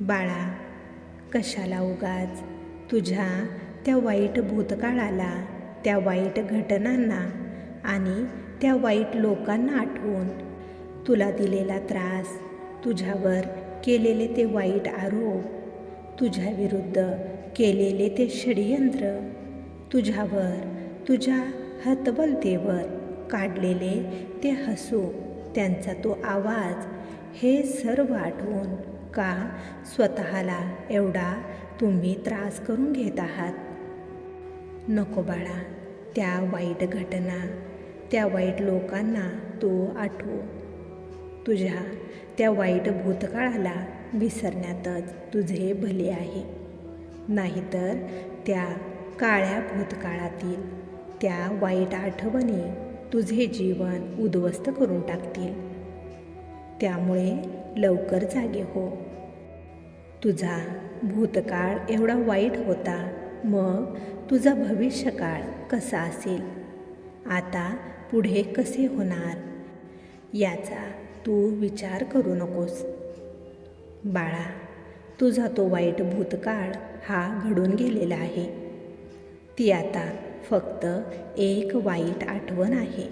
बाळा कशाला उगाच तुझ्या त्या वाईट भूतकाळाला त्या वाईट घटनांना आणि त्या वाईट लोकांना आठवून? तुला दिलेला त्रास तुझ्यावर केलेले ते वाईट आरोप तुझ्याविरुद्ध केलेले ते षडयंत्र तुझ्यावर तुझ्या हतबलतेवर काढलेले ते हसू त्यांचा तो आवाज हे सर्व आठवून का स्वतःला एवढा तुम्ही त्रास करून घेत आहात. नको बाळा त्या वाईट घटना त्या वाईट लोकांना तू आठवू. तुझ्या त्या वाईट भूतकाळाला विसरण्यातच तुझे भले आहे. नाहीतर त्या काळ्या भूतकाळातील त्या वाईट आठवणी तुझे जीवन उद्ध्वस्त करून टाकतील. त्यामुळे लवकर जागे हो. तुझा भूतकाळ एवढा वाईट होता मग तुझा भविष्यकाळ कसा असेल? आता पुढे कसे होणार? याचा तू विचार करू नकोस. बाळा तुझा तो वाईट भूतकाळ हा घडून गेलेला आहे. ती आता फक्त एक वाईट आठवण आहे.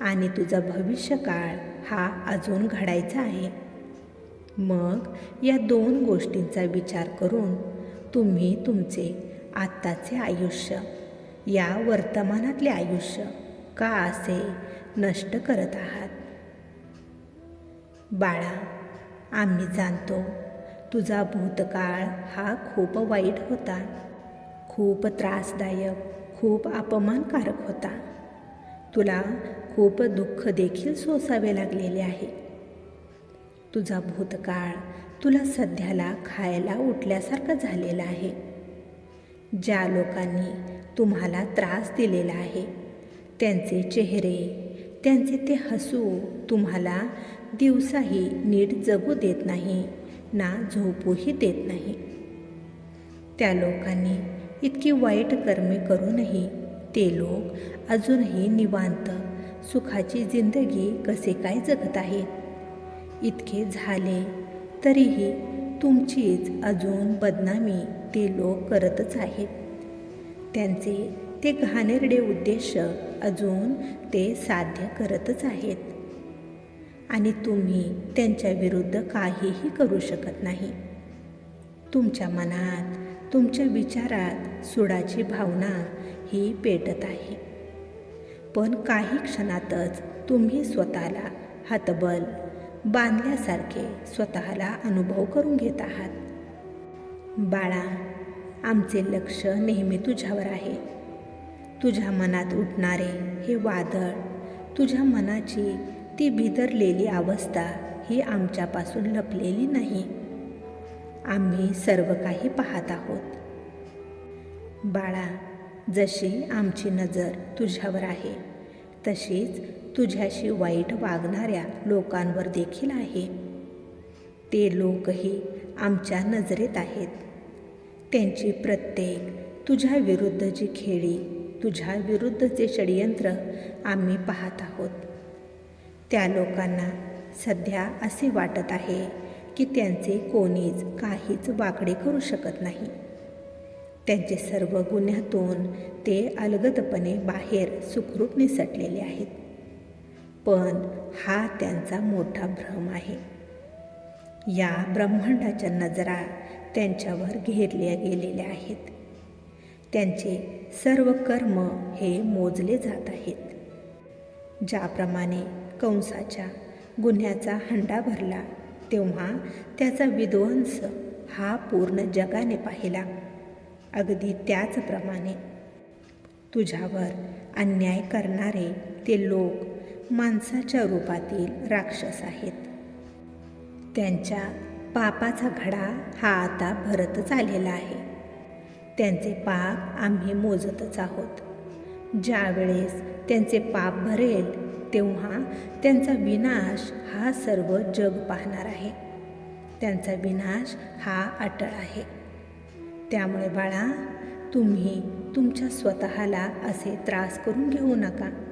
आणि तुझा भविष्यकाळ हा अजून घडायचा आहे. मग या दोन गोष्टींचा विचार करून तुम्ही तुमचे आत्ताचे आयुष्य या वर्तमानातले आयुष्य का असे नष्ट करत आहात? बाळा आम्ही जाणतो तुझा भूतकाळ हा खूप वाईट होता. खूप त्रासदायक खूप अपमानकारक होता. तुला खूप दुःख देखील सोसावे लागलेले आहे. तुझा भूतकाळ तुला सध्याला खायला उठल्यासारखं झालेला आहे. ज्या लोकांनी तुम्हाला त्रास दिलेला आहे त्यांचे चेहरे त्यांचे ते हसू तुम्हाला दिवसाही नीट जगू देत नाही ना झोपूही देत नाही. त्या लोकांनी इतकी वाईट कर्मे करूनही ते लोक अजूनही निवांत सुखाची जिंदगी कसे काय जगत आहेत? इतके झाले. तरीही तुमचीच अजून बदनामी ते लोक करतच आहेत. त्यांचे ते घाणेरडे उद्देश अजून ते साध्य करतच आहेत. आणि तुम्ही त्यांच्या विरुद्ध काहीही करू शकत नाही. तुमच्या मनात तुमच्या विचारात सुडाची भावना ही पेटत आहे. पण काही क्षणातच तुम्ही स्वतःला हातबल बांधल्यासारखे स्वतःला अनुभव करून घेत आहात. बाळा आमचे लक्ष नेहमी तुझ्यावर आहे. तुझ्या मनात उठणारे हे वादळ तुझ्या मनाची ती भिदरलेली अवस्था ही आमच्यापासून लपलेली नाही. आम्ही सर्व काही पाहत आहोत. बाळा जशी आमची नजर तुझ्यावर आहे तशीच तुझ्याशी वाईट वागणाऱ्या लोकांवर देखील आहे. ते लोकही आमच्या नजरेत आहेत. त्यांची प्रत्येक तुझ्या विरुद्धची खेळी तुझ्या विरुद्धचे षडयंत्र आम्ही पाहत आहोत. त्या लोकांना सध्या असे वाटत आहे की त्यांचे कोणीच काहीच वाकडे करू शकत नाही. त्यांचे सर्व गुन्ह्यातून ते अलगदपणे बाहेर सुखरूप निसटलेले आहेत. पण हा त्यांचा मोठा भ्रम आहे. या ब्रह्मांडाच्या नजरा त्यांच्यावर घेरल्या गेलेल्या आहेत. त्यांचे सर्व कर्म हे मोजले जात आहेत. ज्याप्रमाणे कंसाच्या गुन्ह्याचा हंडा भरला तेव्हा त्याचा विध्वंस हा पूर्ण जगाने पाहिला. अगदी त्याचप्रमाणे तुझ्यावर अन्याय करणारे ते लोक माणसाच्या रूपातील राक्षस आहेत. त्यांच्या पापाचा घडा हा आता भरतच आलेला आहे. त्यांचे पाप आम्ही मोजतच आहोत. ज्यावेळेस त्यांचे पाप भरेल तेव्हा त्यांचा विनाश हा सर्व जग पाहणार आहे. त्यांचा विनाश हा अटळ आहे. त्यामुळे बाळा तुम्ही तुमच्या स्वतःला असे त्रास करून घेऊ नका.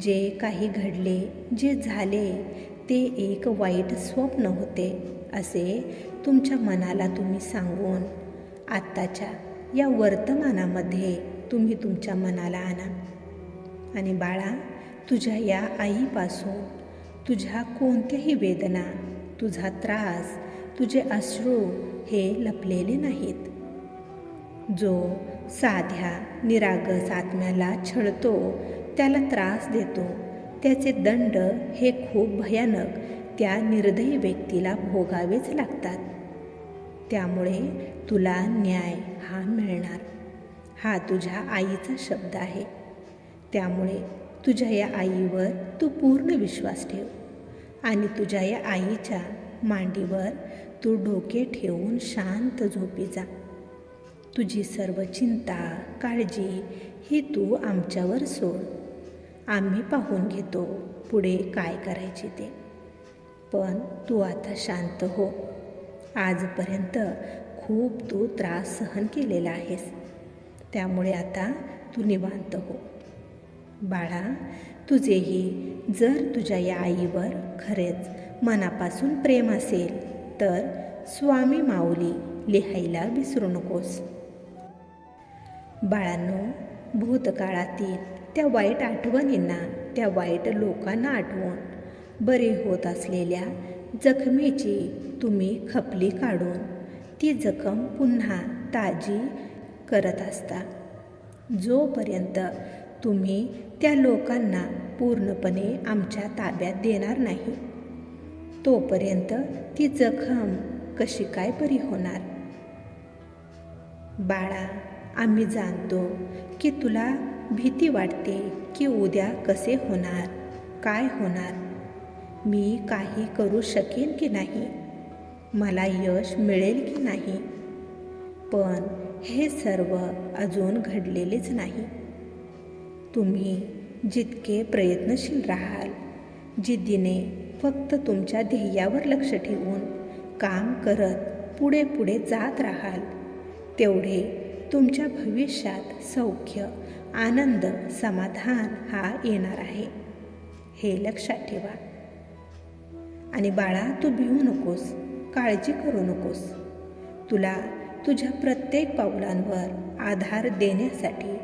जे काही घडले जे झाले ते एक वाईट स्वप्न होते असे तुमच्या मनाला तुम्ही सांगून आत्ताच्या या वर्तमानामध्ये तुम्ही तुमच्या मनाला आणा. आणि बाळा तुझ्या या आईपासून तुझ्या कोणत्याही वेदना तुझा त्रास तुझे अश्रू हे लपलेले नाहीत. जो साध्या निरागस आत्म्याला छळतो त्याला त्रास देतो. त्याचे दंड हे खूप भयानक त्या निर्दयी व्यक्तीला भोगावेच लागतात. त्यामुळे तुला न्याय हा मिळणार. हा तुझ्या आईचा शब्द आहे. त्यामुळे तुझ्या या आईवर तू पूर्ण विश्वास ठेव आणि तुझ्या या आईच्या मांडीवर तू डोके ठेवून शांत झोपी जा. तुझी सर्व चिंता काळजी ही तू आमच्यावर सोड. आम्ही पाहून घेतो पुढे काय करायचे ते. पण तू आता शांत हो. आजपर्यंत खूप तू त्रास सहन केलेला आहेस. त्यामुळे आता तू निवांत हो. बाळा तुझेही जर तुझ्या या आईवर खरेच मनापासून प्रेम असेल तर स्वामी माऊली लिहायला विसरू नकोस. बाळांनो भूतकाळातील त्या वाईट आठवणींना त्या वाईट लोकांना आठवून. बरे होत असलेल्या जखमेची तुम्ही खपली काढून ती जखम पुन्हा ताजी करत असता. जोपर्यंत तुम्ही त्या लोकांना पूर्णपणे आमच्या ताब्यात देणार नाही तोपर्यंत ती जखम कशी काय बरी होणार? बाळा आम्ही जाणतो की तुला भीती वाटते की उद्या कसे होणार काय होणार? मी काही करू शकेन की नाही? मला यश मिळेल की नाही? पण हे सर्व अजून घडलेलेच नाही. तुम्ही जितके प्रयत्नशील राहाल जिद्दीने फक्त तुमच्या ध्येयावर लक्ष ठेवून काम करत पुढे पुढे जात राहाल तेवढे तुमच्या भविष्यात सौख्य आनंद समाधान हा येणार आहे. हे लक्षात ठेवा. आणि बाळा तू भिवू नकोस. काळजी करू नकोस. तुला तुझ्या प्रत्येक पावलांवर आधार देण्यासाठी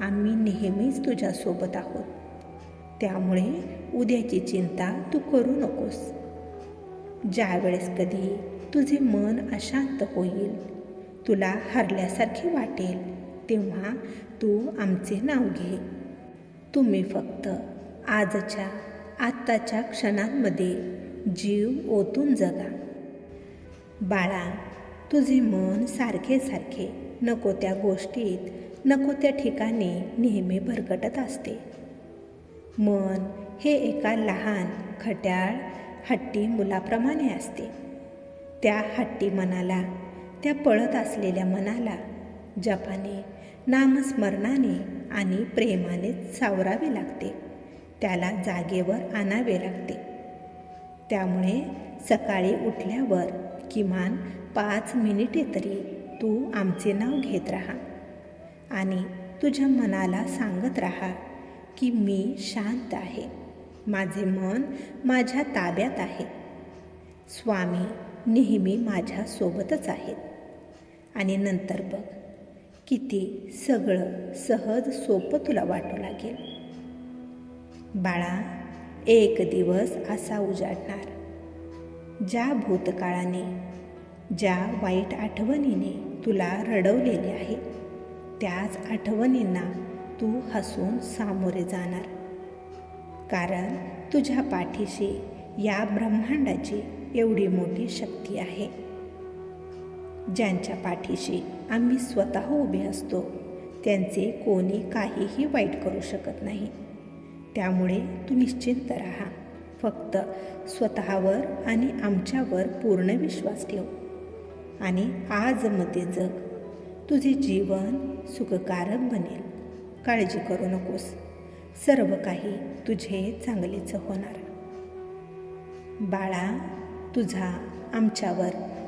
आम्ही नेहमीच तुझ्यासोबत आहोत. त्यामुळे उद्याची चिंता तू करू नकोस. ज्यावेळेस कधी तुझे मन अशांत होईल तुला हरल्यासारखे वाटेल तेव्हा तू आमचे नाव घे. तुम्ही फक्त आजच्या आत्ताच्या क्षणांमध्ये जीव ओतून जगा. बाळा तुझे मन सारखे सारखे नको त्या गोष्टीत नको त्या ठिकाणी नेहमी भरकटत असते. मन हे एका लहान खट्याळ हट्टी मुलाप्रमाणे असते. त्या हट्टी मनाला त्या पळत असलेल्या मनाला जपाने नामस्मरणाने आणि प्रेमाने सावरावे लागते. त्याला जागेवर आणावे लागते. त्यामुळे सकाळी उठल्यावर किमान पाच मिनिटे तरी तू आमचे नाव घेत राहा आणि तुझ्या मनाला सांगत राहा की मी शांत आहे. माझे मन माझ्या ताब्यात आहे. स्वामी नेहमी माझ्यासोबतच आहेत. आणि नंतर बघ किती सगळं सहज सोपं तुला वाटू लागेल. बाळा एक दिवस असा उजाडणार. ज्या भूतकाळाने ज्या वाईट आठवणीने तुला रडवलेले आहे त्याच आठवणींना तू हसून सामोरे जाणार. कारण तुझ्या पाठीशी या ब्रह्मांडाची एवढी मोठी शक्ती आहे. ज्यांच्या पाठीशी आम्ही स्वतः उभे असतो त्यांचे कोणी काहीही वाईट करू शकत नाही. त्यामुळे तू निश्चिंत राहा. फक्त स्वतःवर आणि आमच्यावर पूर्ण विश्वास ठेव. आणि आज मते जग. तुझे जीवन सुखकारक बनेल. काळजी करू नकोस. सर्व काही तुझे चांगलेच होणार. बाळा तुझा आमच्यावर